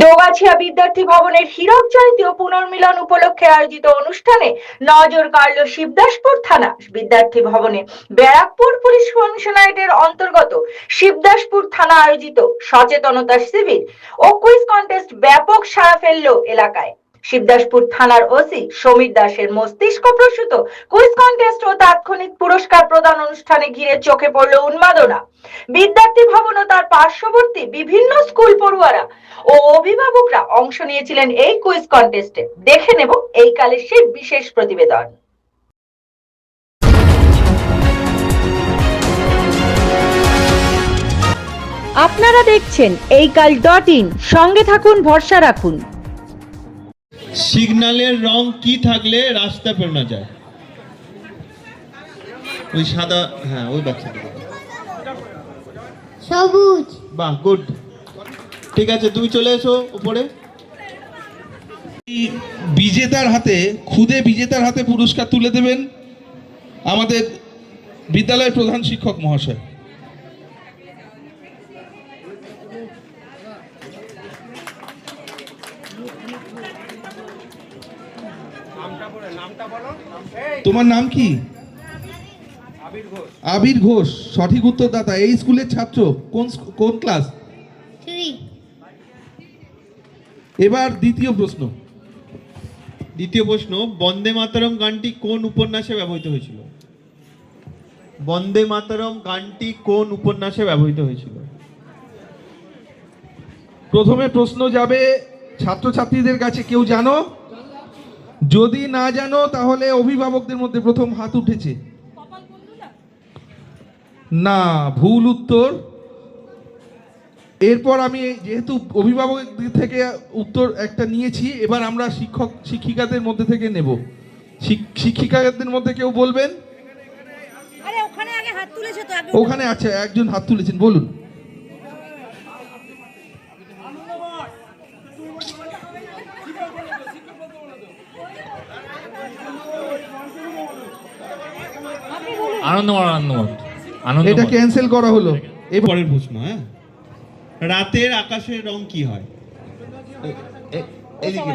ডোগাছিয়া বিদ্যার্থী ভবনের হীরক ও পুনর্মিলন উপলক্ষে আয়োজিত অনুষ্ঠানে নজর কাড়ল শিবদাসপুর থানা বিদ্যার্থী ভবনে। ব্যারাকপুর পুলিশ কমিশনারেটের অন্তর্গত শিবদাসপুর থানা আয়োজিত সচেতনতা শিবির ও কুইজ কন্টেস্ট ব্যাপক সাড়া ফেলল এলাকায়। শিবদাসপুর থানার ওসি সমীর দাসের মস্তিষ্ক প্রসূত। কুইজ কন্টেস্ট ও তাৎক্ষণিক পুরস্কার প্রদান অনুষ্ঠানে ঘিরে চোখে পড়ল উন্মাদনা। বিদ্যার্থী ভবন ও তার পার্শ্ববর্তী বিভিন্ন স্কুল পড়ুয়ারা ও অভিভাবকরা অংশ নিয়েছিলেন এই কুইজ কন্টেস্টে দেখে নেব এই কালের সেই বিশেষ প্রতিবেদন। আপনারা দেখছেন এই কাল ডট ইন। সঙ্গে থাকুন, ভরসা রাখুন। সিগন্যালের রং কি থাকলে রাস্তা পেরোনো যায়? ওই সাদা হ্যাঁ ওই বাচ্চাটা সবুজ। বাহ গুড ঠিক আছে তুমি চলে এসো উপরে। বিজেতার হাতে খুদে বিজেতার হাতে পুরস্কার তুলে দেবেন আমাদের বিদ্যালয়ের প্রধান শিক্ষক মহাশয়। তোমার নাম কি? আবির ঘোষ। সঠিক উত্তরদাতা। এই স্কুলের ছাত্র কোন কোন ক্লাস? এবার দ্বিতীয় প্রশ্ন। দ্বিতীয় প্রশ্ন বন্দে মাতরম গানটি কোন উপন্যাসে ব্যবহৃত হয়েছিল? বন্দে মাতরম গানটি কোন উপন্যাসে ব্যবহৃত হয়েছিল? প্রথমে প্রশ্ন যাবে ছাত্রছাত্রীদের কাছে কেউ জানো? যদি না জানো তাহলে অভিভাবকদের মধ্যে প্রথম হাত উঠেছে। না ভুল উত্তর। এরপর আমি যেহেতু অভিভাবকদের থেকে উত্তর একটা নিয়েছি এবার আমরা শিক্ষক শিক্ষিকাদের মধ্যে থেকে নেব। শিক- শিক্ষিকাদের মধ্যে কেউ বলবেন? ওখানে আগে হাত তুলেছে ওখানে আছে একজন হাত তুলেছেন বলুন। আনন্দমঠ আনন্দমঠ আনন্দ এটা ক্যান্সেল করা হলো। এবার পরের প্রশ্ন হ্যাঁ? রাতের আকাশের রং কি হয়? এ- এ- এদিকে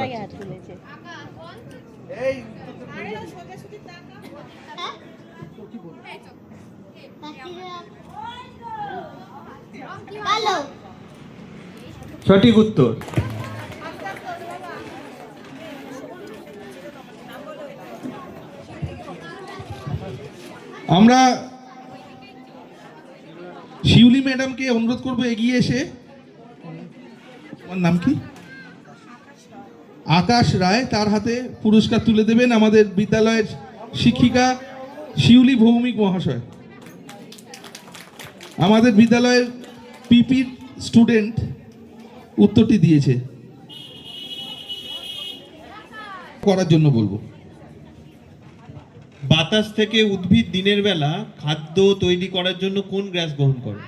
সঠিক উত্তর। আমরা শিউলি ম্যাডামকে অনুরোধ করব এগিয়ে এসে। আমার নাম কি? আকাশ রায় তার হাতে পুরস্কার তুলে দেবেন আমাদের বিদ্যালয়ের শিক্ষিকা শিউলি ভৌমিক মহাশয়। আমাদের বিদ্যালয়ের পিপির স্টুডেন্ট উত্তরটি দিয়েছে। করার জন্য বলব। বাতাস থেকে উদ্ভিদ দিনের বেলা খাদ্য তৈরি করার জন্য কোন গ্যাস গ্রহণ করে?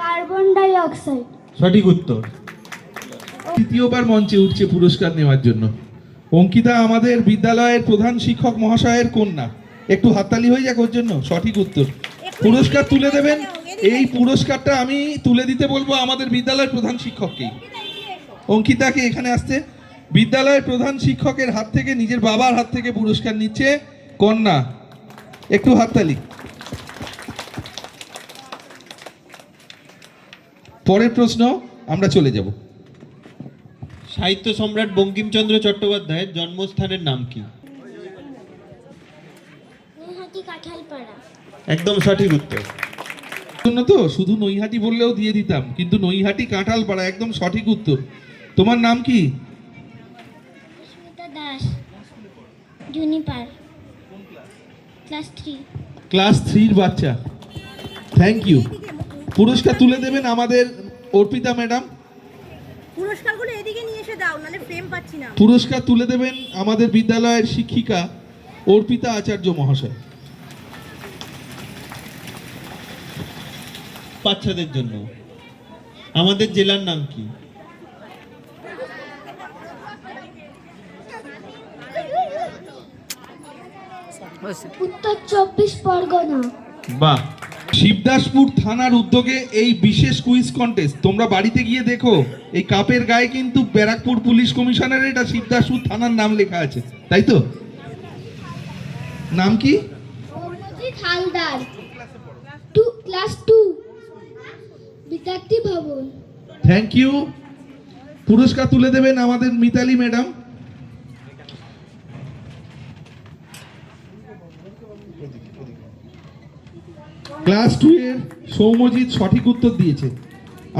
কার্বন ডাই অক্সাইড সঠিক উত্তর। তৃতীয়বার মঞ্চে উঠছে পুরস্কার নেওয়ার জন্য। অঙ্কিতা আমাদের বিদ্যালয়ের প্রধান শিক্ষক মহাশয়ের কন্যা। একটু হাততালি হয়ে যাক ওর জন্য। সঠিক উত্তর। পুরস্কার তুলে দেবেন এই পুরস্কারটা আমি তুলে দিতে বলব আমাদের বিদ্যালয়ের প্রধান শিক্ষককেই। অঙ্কিতাকে এখানে আসতে। বিদ্যালয়ের প্রধান শিক্ষকের হাত থেকে নিজের বাবার হাত থেকে পুরস্কার নিচ্ছে কন্যা। একটু হাততালি। পরের প্রশ্ন আমরা চলে যাব। সাহিত্য সম্রাট বঙ্কিমচন্দ্র চট্টোপাধ্যায়ের জন্মস্থানের নাম কি? একদম সঠিক উত্তর। জন্য তো শুধু নৈহাটি বললেও দিয়ে দিতাম কিন্তু নৈহাটি কাঁঠালপাড়া একদম সঠিক উত্তর। তোমার নাম কি? Juniper class three. ক্লাস থ্রির বাচ্চা। থ্যাংক ইউ পুরস্কার তুলে দেবেন আমাদের অর্পিতা ম্যাডাম। পুরস্কারগুলো এদিকে নিয়ে এসে দাও নালে ফ্রেম পাচ্ছি না। পুরস্কার তুলে দেবেন আমাদের বিদ্যালয়ের শিক্ষিকা অর্পিতা আচার্য মহাশয়। বাচ্চাদের জন্য। আমাদের জেলার নাম কি? উত্তর চব্বিশ পরগনা। বাহ। শিবদাসপুর থানার উদ্যোগে এই বিশেষ কুইজ কন্টেস্ট তোমরা বাড়িতে গিয়ে দেখো এই কাপের গায়ে কিন্তু ব্যারাকপুর পুলিশ কমিশনারের এটা শিবদাসপুর থানার নাম লেখা আছে তাই তো? নাম কি? হালদার। টু ক্লাস বিদ্যার্থী ভবন থ্যাংক ইউ পুরস্কার তুলে দেবেন আমাদের মিতালি ম্যাডাম। ক্লাস টু এর সৌম্যজিৎ সঠিক উত্তর দিয়েছে।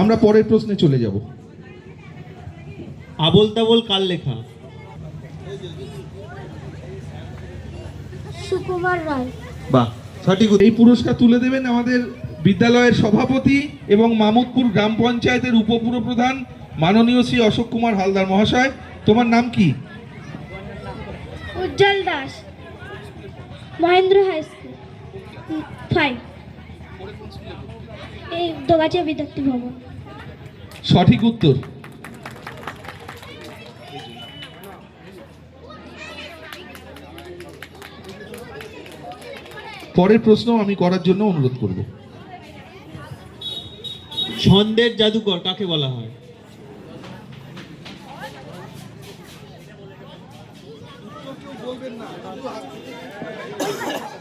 আমরা পরের প্রশ্নে চলে যাব। আবল তাবল কার লেখা? সুকুমার রায়। বাহ সঠিক এই পুরস্কার তুলে দেবেন আমাদের বিদ্যালয়ের সভাপতি এবং মামুদপুর গ্রাম পঞ্চায়েতের উপপুরপ্রধান মাননীয় শ্রী অশোক কুমার হালদার মহাশয় তোমার নাম কি? Ujjwal Das Mahendra high school five. এই দোগাচিয়া বিদ্যার্থী ভবন। সঠিক উত্তর। পরের প্রশ্ন আমি করার জন্য অনুরোধ করব। ছন্দের জাদুকর কাকে বলা হয়?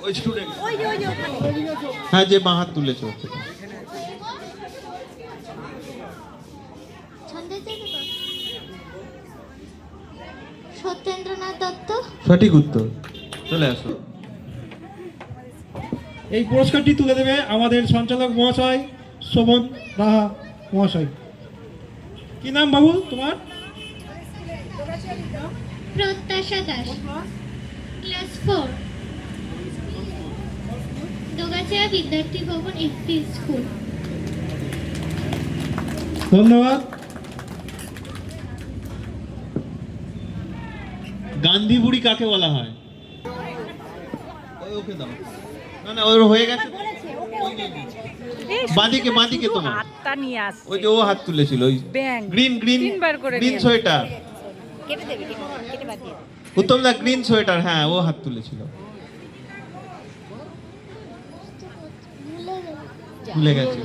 ওই হ্যাঁ যে বাঁ হাত তুলেছে ওকে। সত্যেন্দ্রনাথ দত্ত। সঠিক উত্তর। চলে আসো। এই পুরস্কারটি তুলে দেবে আমাদের সঞ্চালক মহাশয় শোভন রাহা মহাশয় কি নাম বাবু তোমার প্রত্যাশা দাস ক্লাস ফোর বিদ্যার্থী ভবন একটি স্কুল ধন্যবাদ গান্ধী বুড়ি কাকে বলা হয় ওকে দাও না না ওর হয়ে গেছে বাঁদিকে বাঁদিকে তোমার হাতটা নিয়ে আস ওই যে ও হাত তুলেছিল ওই ব্যাং গ্রিন গ্রিন তিনবার করে গ্রিন সোয়েটার। কেটে দেবে কেটে বাদ দিয়ে। উত্তম দা গ্রিন সোয়েটার হ্যাঁ ও হাত তুলেছিল। ভুলে গেছে।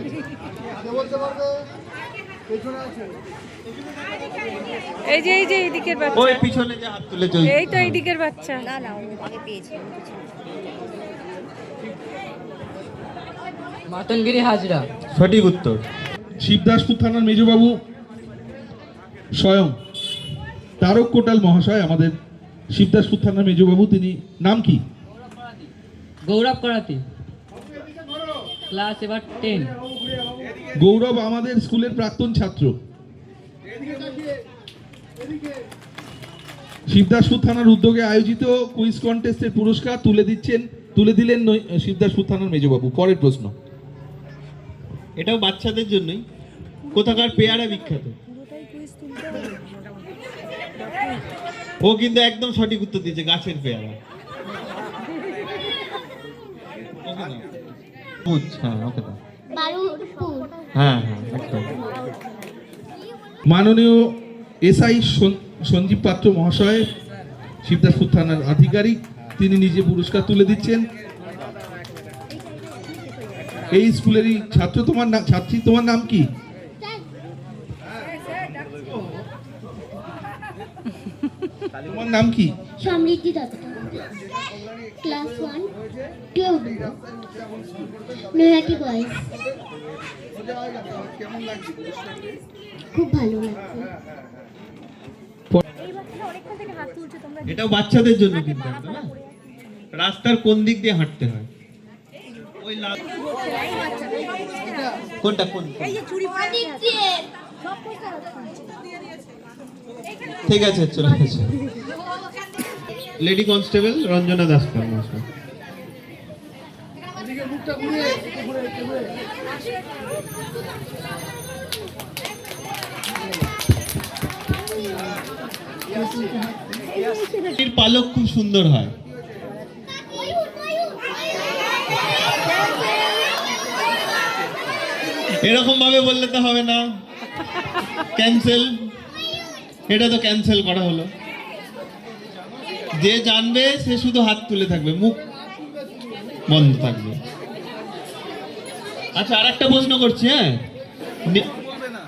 এই যে এই যে এইদিকের ওই পিছনে যে হাত তুলেছে এই তো এইদিকের বাচ্চা। মাতনগিরি হাজরা। সঠিক উত্তর। শিবদাসপুর থানার মেজবাবু স্বয়ং তারক কোটাল মহাশয় আমাদের শিবদাসপুর থানার মেজবাবু তিনি নাম কি? গৌরব করাতি। ক্লাস এবার টেন গৌরব আমাদের স্কুলের প্রাক্তন ছাত্র। শিবদাসপুর থানার উদ্যোগে আয়োজিত কুইজ কন্টেস্টের পুরস্কার তুলে দিচ্ছেন তুলে দিলেন শিবদাসপুর থানার মেজবাবু। পরের প্রশ্ন। এটাও বাচ্চাদের জন্যই। কোথাকার পেয়ারা বিখ্যাত। ও কিন্তু একদম সঠিক উত্তর দিয়েছে, গাছের পেয়ারা। হ্যাঁ হ্যাঁ মাননীয় এসআই সঞ্জীব পাত্র মহাশয়, শিবদাসপুর থানার আধিকারিক, তিনি নিজে পুরস্কার তুলে দিচ্ছেন। এই স্কুলেরই ছাত্র তোমার নাম ছাত্রী তোমার নাম কি? তোমার নাম কি? Samriddhi Dutta. Class one two Naihati boys. খুব ভালো লাগছে। এটাও বাচ্চাদের জন্য কিন্তু রাস্তার কোন দিক দিয়ে হাঁটতে হয়? কোনটা কোন? ঠিক আছে চলে গেছে। লেডি কনস্টেবল রঞ্জনা দাস পালক খুব সুন্দর হয়। এরকম ভাবে বললে তো হবে না। ক্যান্সেল এটা তো ক্যান্সেল করা হলো। যে জানবে, সে শুধু হাত তুলে থাকবে, মুখ বন্ধ থাকবে। আচ্ছা আর একটা প্রশ্ন করছি হ্যাঁ?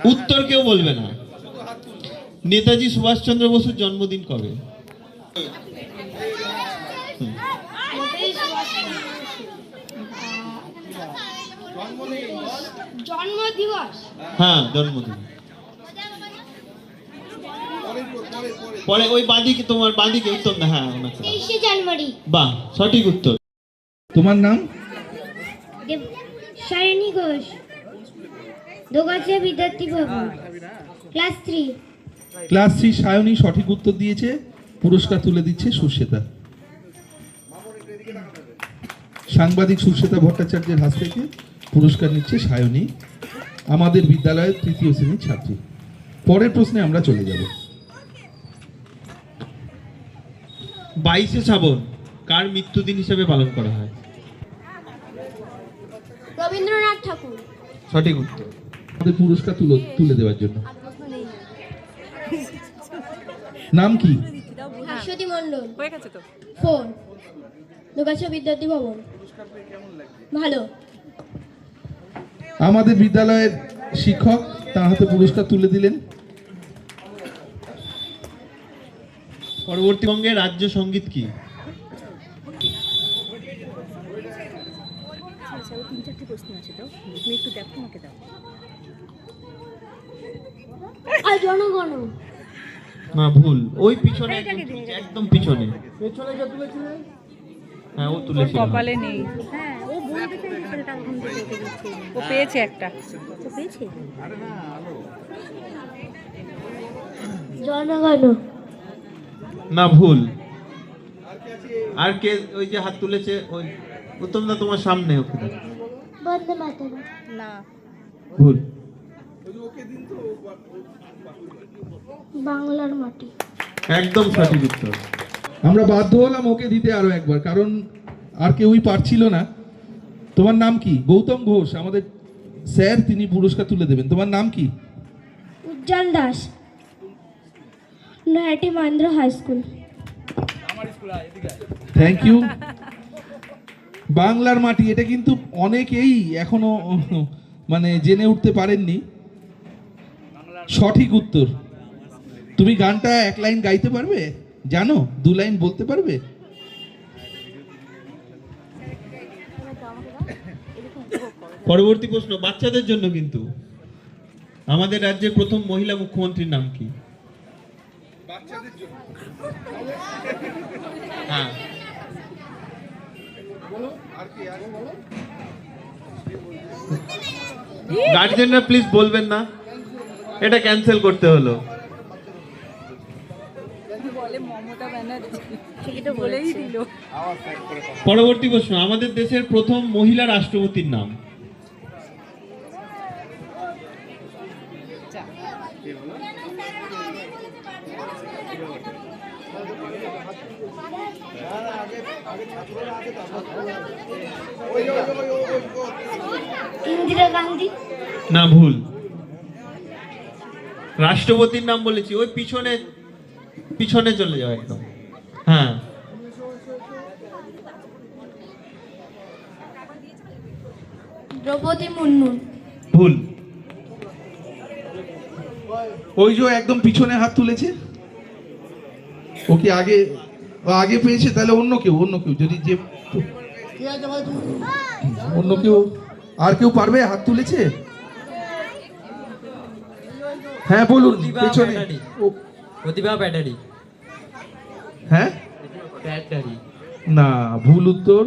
উত্তর কেউ বলবে না। নেতাজি সুভাষচন্দ্র বসুর জন্মদিন কবে? জন্ম দিবস হ্যাঁ জন্মদিন পরে ওই বাঁদিকে তোমার বাঁদিকে উত্তর হ্যাঁ তেইশে জানুয়ারি। বাহ সঠিক উত্তর। তোমার নাম? সায়নী ঘোষ। দোগাছিয়া বিদ্যার্থী ভবন। Class three. Class three Sayani সঠিক উত্তর দিয়েছে পুরস্কার তুলে দিচ্ছে সুশ্বেতা সাংবাদিক সুশ্বেতা ভট্টাচার্যের হাত থেকে। পুরস্কার নিচ্ছে সায়নী আমাদের বিদ্যালয়ের তৃতীয় শ্রেণির ছাত্রী। পরের প্রশ্নে আমরা চলে যাব। বাইশে শ্রাবণ কার মৃত্যুদিন হিসেবে পালন করা হয়? রবীন্দ্রনাথ ঠাকুর। সঠিক উত্তর। আমাদের পুরস্কার তুলে তুলে দেওয়ার জন্য। নাম কি? হাসতী মণ্ডল। হয়ে গেছে তো। ফোর দোগাছিয়া বিদ্যার্থী ভবন। ভালো। আমাদের বিদ্যালয়ের শিক্ষক তার হাতে পুরস্কার তুলে দিলেন। পরবর্তী পরবর্তীবঙ্গের রাজ্য সংগীত কি? না ভুল। ওই পিছনে একদম একদম পিছনে। হ্যাঁ ও তুলেছিল কপালে নেই। ও পেয়েছে একটা। জনগণ। না ভুল। আর কে ওই যে হাত তুলেছে ওই উত্তম দা তোমার সামনে ওকে দাও। বন্দে মাতারা না। ভুল। বাংলার মাটি। একদম সঠিক উত্তর। আমরা বাধ্য হলাম ওকে দিতে আরও একবার কারণ আর কেউই পারছিল না। তোমার নাম কি? গৌতম ঘোষ আমাদের স্যার তিনি পুরস্কার তুলে দেবেন। তোমার নাম কি? Ujjwal Das নয়াটি Mahendra high school. Thank you বাংলার মাটি এটা কিন্তু অনেকেই এখনও মানে জেনে উঠতে পারেননি। সঠিক উত্তর। তুমি গানটা এক লাইন গাইতে পারবে? জানো দু লাইন বলতে পারবে? পরবর্তী প্রশ্ন বাচ্চাদের জন্য কিন্তু। আমাদের রাজ্যের প্রথম মহিলা মুখ্যমন্ত্রীর নাম কি? হ্যাঁ। গার্জেনরা প্লিজ বলবেন না। এটা ক্যান্সেল করতে হলো। পরবর্তী প্রশ্ন আমাদের দেশের প্রথম মহিলা রাষ্ট্রপতির নাম? ইন্দিরা গান্ধী? না ভুল। রাষ্ট্রপতির নাম বলেছি। ওই পিছনে পিছনে চলে যাও একদম। হ্যাঁ। দ্রৌপদী মুর্মু। ভুল। ওই যে একদম পিছনে হাত তুলেছে। ও কি আগে ও আগে পেয়েছে? তাহলে অন্য কেউ অন্য কেউ যদি যে অন্য কেউ আর কেউ পারবে হাত তুলেছে? হ্যাঁ বলুন পেছনে। ও- প্রতিভা ব্যাটারি। হ্যাঁ? না ভুল উত্তর।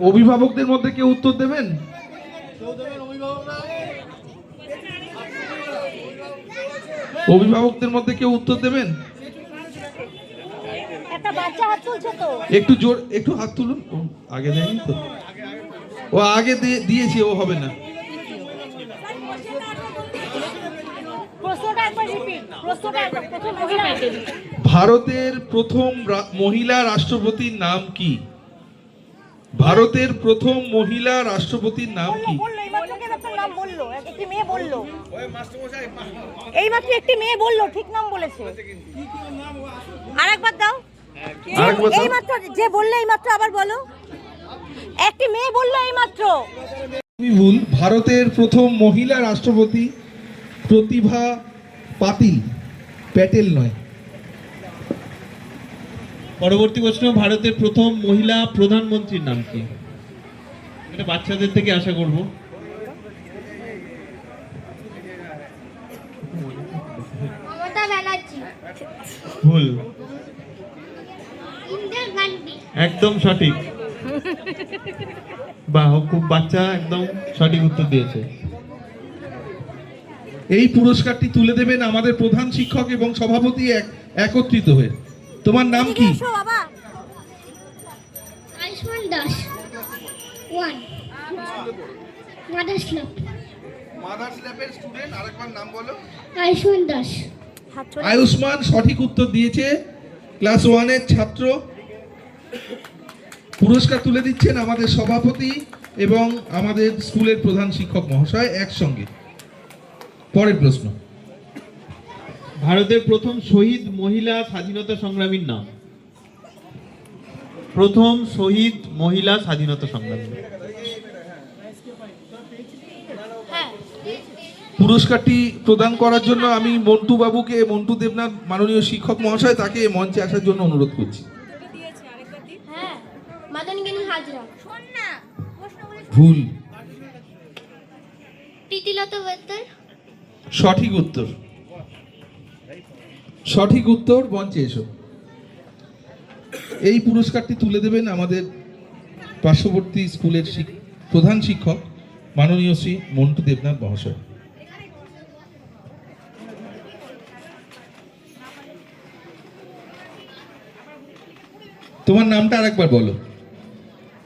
অভিভাবকদের মধ্যে কেউ উত্তর দেবেন? অভিভাবকদের মধ্যে কেউ উত্তর দেবেন? একটু জোর একটু হাত তুলুন। ও, আগে দেয়নি তো। ও আগে দিয়ে- দিয়েছে ও হবে না। ভারতের প্রথম রা- মহিলা রাষ্ট্রপতির নাম কি ভারতের প্রথম মহিলা রাষ্ট্রপতির নাম কি? ভারতের প্রথম মহিলা রাষ্ট্রপতির নাম বলল একটি মেয়ে বলল। এইমাত্র একটি মেয়ে বলল ঠিক নাম বলেছে। আর একবার দাও। আরেকবার দাও। এইমাত্র যে বললে এইমাত্র আবার বলো। একটি মেয়ে মিত্র। তুমি ভুল। ভারতের প্রথম মহিলা রাষ্ট্রপতি প্রতিভা পাতিল প্যাটেল নয়। পরবর্তী প্রশ্ন ভারতের প্রথম মহিলা প্রধানমন্ত্রীর নাম কি? এটা বাচ্চাদের থেকে আশা করব। ভুল। একদম সঠিক। বাহ খুব বাচ্চা একদম সঠিক উত্তর দিয়েছে। এই পুরস্কারটি তুলে দেবেন আমাদের প্রধান শিক্ষক এবং সভাপতি এক একত্রিত হয়ে। তোমার নাম কি? আয়ুষ্মান দাস। ওয়ান মাদার্স ল্যাবের স্টুডেন্ট আরেকবার নাম বলো। আয়ুষ্মান দাস। আয়ুষ্মান সঠিক উত্তর দিয়েছে। ক্লাস ওয়ানের ছাত্র। পুরস্কার তুলে দিচ্ছেন আমাদের সভাপতি এবং আমাদের স্কুলের প্রধান শিক্ষক মহাশয় একসঙ্গে। পরের প্রশ্ন। ভারতের প্রথম শহীদ মহিলা স্বাধীনতা সংগ্রামীর নাম। প্রথম শহীদ মহিলা স্বাধীনতা সংগ্রামী। পুরস্কারটি প্রদান করার জন্য আমি মন্টু বাবুকে মন্টু দেবনাথ মাননীয় শিক্ষক মহাশয় তাকে মঞ্চে আসার জন্য অনুরোধ করছি। হ্যাঁ ভুল। সঠিক উত্তর। সঠিক উত্তর মঞ্চে এসো। এই পুরস্কারটি তুলে দেবেন আমাদের পার্শ্ববর্তী স্কুলের প্রধান শিক্ষক মাননীয় শ্রী মন্টু দেবনাথ মহাশয়। তোমার নামটা আরেকবার বলো।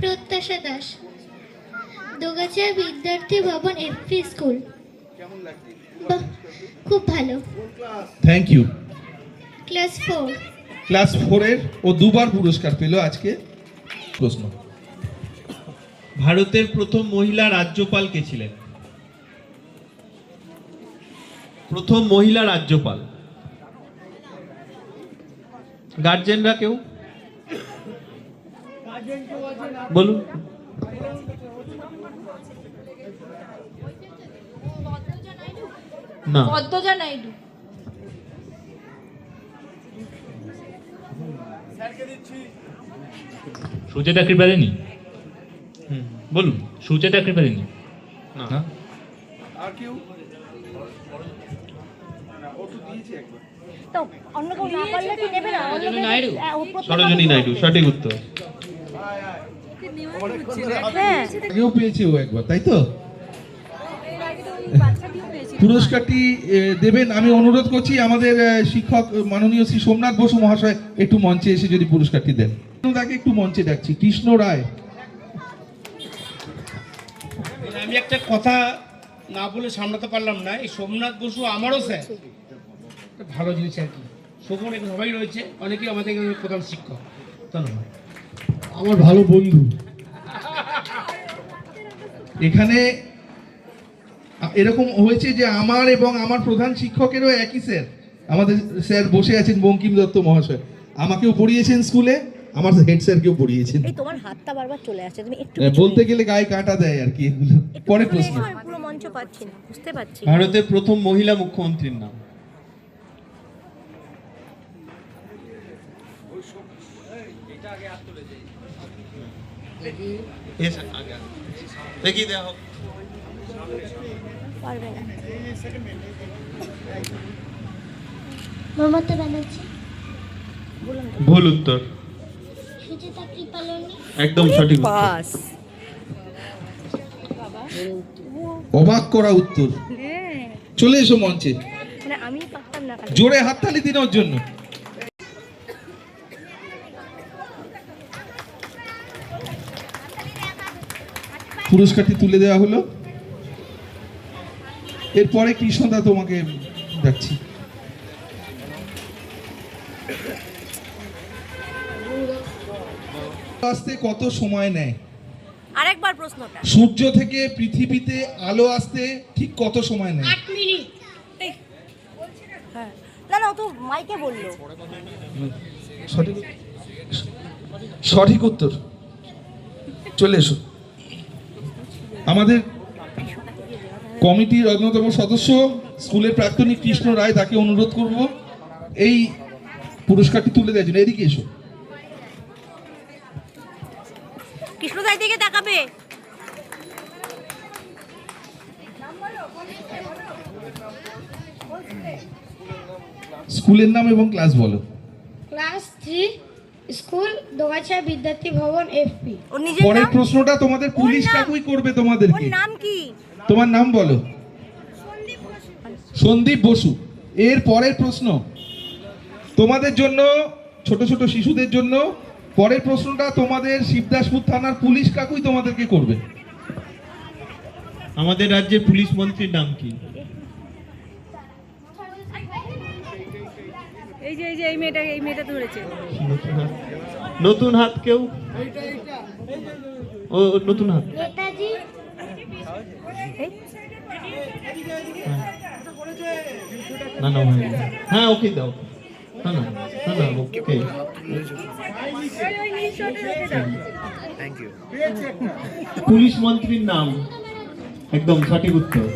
প্রত্যাশা দাস দোগাছিয়া বিদ্যার্থী ভবন এফপি স্কুল। বাহ, খুব ভালো। Thank you class four class ফোরের ও দুবার পুরস্কার পেল আজকে প্রশ্ন। ভারতের প্রথম মহিলা রাজ্যপাল কে ছিলেন? প্রথম মহিলা রাজ্যপাল। গার্জেনরা কেউ? বলুন। না। পদ্মজা নাইডু। সুচেতা কৃপালিনী হুম, বলুন সুচেতা কৃপালিনী না। আর কেউ? তো অন্য কেউ না পারলে কি নেবে না? অন্য কেউ- নাইডু। ও প্রথম সরোজনী নাইডু সঠিক উত্তর। হ্যাঁ। আগেও পেয়েছে ও একবার তাই তো? পুরস্কারটি দেবেন। আমি অনুরোধ করছি আমাদের শিক্ষক মাননীয় শ্রী সোমনাথ বসু মহাশয় একটু মঞ্চে এসে যদি পুরস্কারটি দেন। তাকে একটু মঞ্চে ডাকছি। কৃষ্ণ রায়। আমি একটা কথা না বলে সামলাতে পারলাম না। এই সোমনাথ বসু আমারও স্যার। একটা ভালো জিনিস আর কি। শোভন এখানে সবাই রয়েছে। অনেকেই আমাদের এখানে প্রধান শিক্ষক। ধন্যবাদ। আমার ভালো বন্ধু। এখানে এরকম হয়েছে যে আমার এবং আমার প্রধান শিক্ষকেরও একই স্যার। আমাদের স্যার বসে আছেন বঙ্কিম দত্ত মহাশয়। আমাকেও পড়িয়েছেন স্কুলে আমার হেড স্যারকেও পড়িয়েছেন। এই তোমার হাতটা বারবার চলে আসছে তুমি একটু বলতে গেলে গায়ে কাঁটা দেয় আর কি। এগুলো পিছনে প্রশ্ন। পুরো মঞ্চ পাচ্ছি না বুঝতে পারছি ভারতের প্রথম মহিলা মুখ্যমন্ত্রীর নাম। আগে। দেওয়া হোক। পারবে না। মমতা ব্যানার্জি? ভুল উত্তর। সুচিতা কৃপালনী? একদম সঠিক উত্তর। অবাক করা উত্তর। চলে এসো মঞ্চে। মানে আমি পারতাম না জোরে হাততালি দিন ওর জন্য। পুরস্কারটি তুলে দেওয়া হলো। এরপরে কৃষ্ণদা তোমাকে ডাকছি আসতে কত সময় নেয়? আরেকবার প্রশ্নটা। সূর্য থেকে পৃথিবীতে আলো আসতে ঠিক কত সময় নেয়? আট মিনিট। হ্যাঁ। না না ও তো মাইকে বলল। সঠিক সঠিক উত্তর। চলে এসো। আমাদের কমিটির অন্যতম সদস্য স্কুলের প্রাক্তনী কৃষ্ণ রায় তাকে অনুরোধ করব এই পুরস্কারটি তুলে দেওয়ার জন্য। এদিকে এসো। কৃষ্ণদার দিকে তাকাবে। স্কুলের নাম এবং ক্লাস বলো। ক্লাস থ্রি স্কুল দোগাছা বিদ্যার্থী ভবন এফপি। ওর নিজের পরের প্রশ্নটা তোমাদের পুলিশ? কাকুই করবে ওর তোমাদেরকে নাম কি? তোমার নাম বলো। সন্দীপ বসু। এর পরের প্রশ্ন। তোমাদের জন্য ছোট ছোট শিশুদের জন্য পরের প্রশ্নটা তোমাদের শিবদাসপুর থানার পুলিশ কাকুই তোমাদেরকে করবে। আমাদের রাজ্যে পুলিশ মন্ত্রীর নাম কি? এই যে এই যে এই মেয়েটা এই মেয়েটা ধরেছে। নতুন হাত। কেউ? ও ও নতুন হাত। নেতাজি। না না। হ্যাঁ ওকে দাও। না না না না ওকে। পুলিশ মন্ত্রীর নাম। একদম সঠিক উত্তর।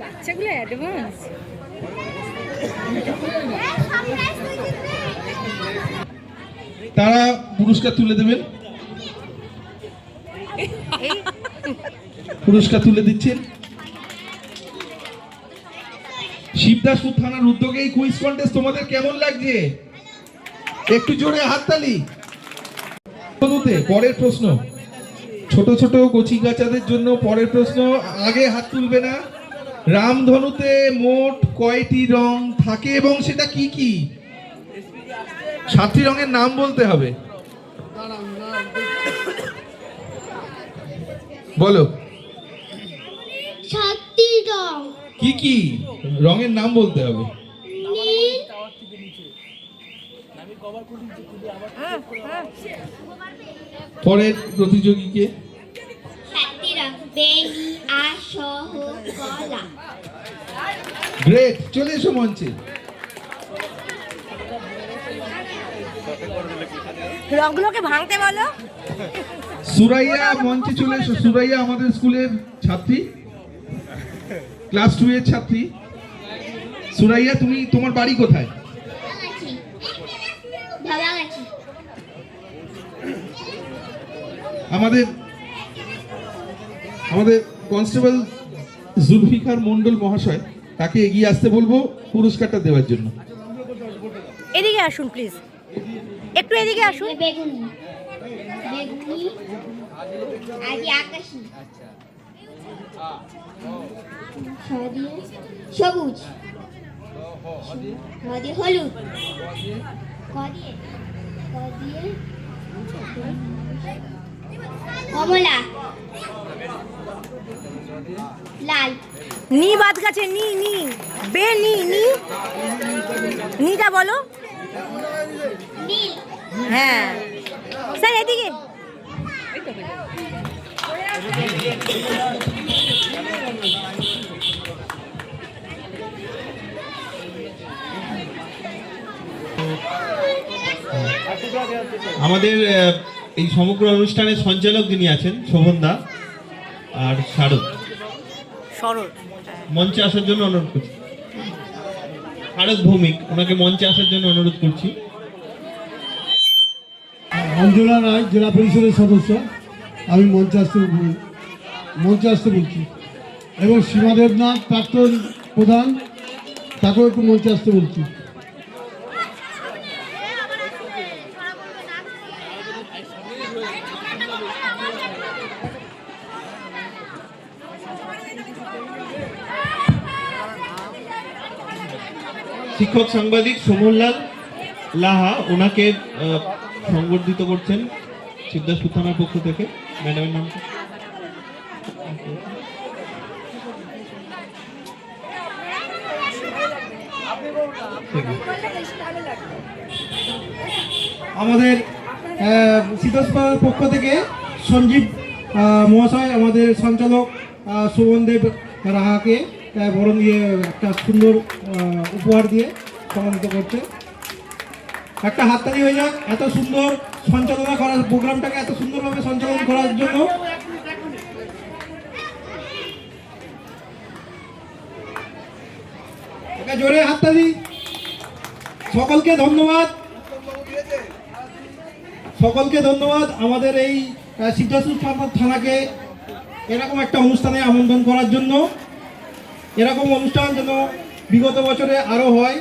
বাচ্চাগুলো অ্যাডভান্স তারা পুরস্কার তুলে দেবেন। পুরস্কার তুলে দিচ্ছেন। শিবদাসপুর থানার উদ্যোগে এই কুইজ কন্টেস্ট তোমাদের কেমন লাগছে? একটু জোরে হাততালি। পরের প্রশ্ন। ছোট ছোট কচি গাচাদের জন্য পরের প্রশ্ন, আগে হাত তুলবে না। রামধনুতে মোট কয়টি রং থাকে এবং সেটা কি কি? সাতটি রঙের নাম বলতে হবে। বলো। সাতটি রং। কি কি? রঙের নাম বলতে হবে। পরের প্রতিযোগীকে গ্রেট চলে এসো মঞ্চে। রংগুলোকে ভাঙতে বলো। সুরাইয়া মঞ্চে চলে এসো। সুরাইয়া আমাদের স্কুলের ছাত্রী। ক্লাস টু এর ছাত্রী। সুরাইয়া তুমি তোমার বাড়ি কোথায়? আমাদের আমাদের কনস্টেবল জুলফিকার মন্ডল মহাশয় তাকে এগিয়ে আসতে বলব পুরস্কারটা দেওয়ার জন্য। এদিকে আসুন প্লিজ একটু এদিকে আসুন। বেগুনি। বেগুনি। আকাশি। সবুজ। দিয়ে হলুদ। দিয়ে কমলা। লাল। নি বাদ গেছে নি নি। বে নি নি। নিটা বলো। হ্যাঁ। স্যার এদিকে। আমাদের এই সমগ্র অনুষ্ঠানের সঞ্চালক যিনি আছেন শোভন দা আর শারদ। মঞ্চে আসার জন্য অনুরোধ করছি। শারদ ভৌমিক ওনাকে মঞ্চে আসার জন্য অনুরোধ করছি। অঞ্জনা রায় জেলা পরিষদের সদস্য। আমি মঞ্চে আসতে মঞ্চে আসতে বলছি। এবং সীমা দেবনাথ প্রাক্তন প্রধান, তাকেও একটু মঞ্চে আসতে বলছি। শিক্ষক সাংবাদিক সমরলাল লাহা, ওনাকে সংবর্ধিত করছেন সিদ্ধাসপুর থানার পক্ষ থেকে। ম্যাডামের নাম আমাদের শীতস্পার পক্ষ থেকে সঞ্জীব মহাশয় আমাদের সঞ্চালক আহ, শোভন দেব রাহাকে বরণ দিয়ে একটা সুন্দর উপহার দিয়ে সম্মানিত করছে। একটা হাততালি হয়ে যাক এত সুন্দর সঞ্চালনা করার প্রোগ্রামটাকে এত সুন্দরভাবে সঞ্চালন করার জন্য জোরে হাততালি। সকলকে ধন্যবাদ। সকলকে ধন্যবাদ। আমাদের এই সিদ্ধার্থ থানাকে এরকম একটা অনুষ্ঠানে আমন্ত্রণ করার জন্য। এরকম অনুষ্ঠান যেন বিগত বছরে আরও হয়।